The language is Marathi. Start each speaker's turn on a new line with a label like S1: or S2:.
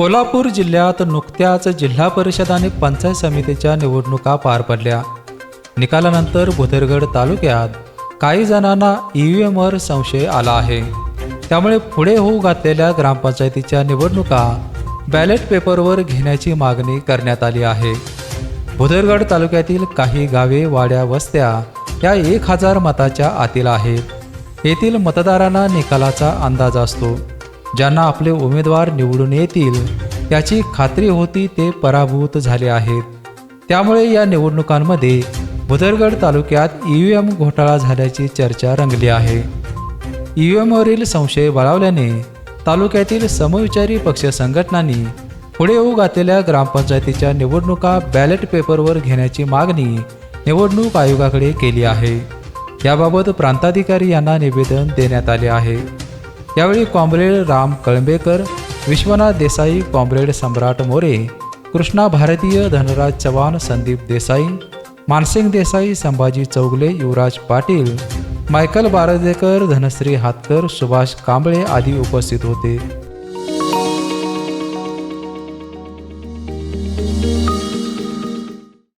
S1: कोल्हापूर जिल्ह्यात नुकत्याच जिल्हा परिषद आणि पंचायत समितीच्या निवडणुका पार पडल्या. निकालानंतर भुदरगड तालुक्यात काही जणांना ई व्ही एमवर संशय आला आहे. त्यामुळे पुढे होऊ घातलेल्या ग्रामपंचायतीच्या निवडणुका बॅलेट पेपरवर घेण्याची मागणी करण्यात आली आहे. भुदरगड तालुक्यातील काही गावे वाड्या वस्त्या या एक हजार मताच्या आतील आहेत. येथील मतदारांना निकालाचा अंदाज असतो. ज्यांना आपले उमेदवार निवडून येतील याची खात्री होती ते पराभूत झाले आहेत. त्यामुळे या निवडणुकांमध्ये भुदरगड तालुक्यात ई व्ही एम घोटाळा झाल्याची चर्चा रंगली आहे. ई व्ही एमवरील संशय बळावल्याने तालुक्यातील समविचारी पक्ष संघटनांनी पुढे होऊ घातलेल्या ग्रामपंचायतीच्या निवडणुका बॅलेट पेपरवर घेण्याची मागणी निवडणूक आयोगाकडे केली आहे. याबाबत प्रांताधिकारी यांना निवेदन देण्यात आले आहे. यावेळी comrade Ram Kalambekar Vishwanath Desai comrade Samrat More Krishna Bharatiya Dhanraj Chavan Sandeep Desai Mansing Desai Sambhaji Chougule Yuvraj Patil Michael Bardekar Dhanashree Hatkar Subhash Kamble आदी उपस्थित होते.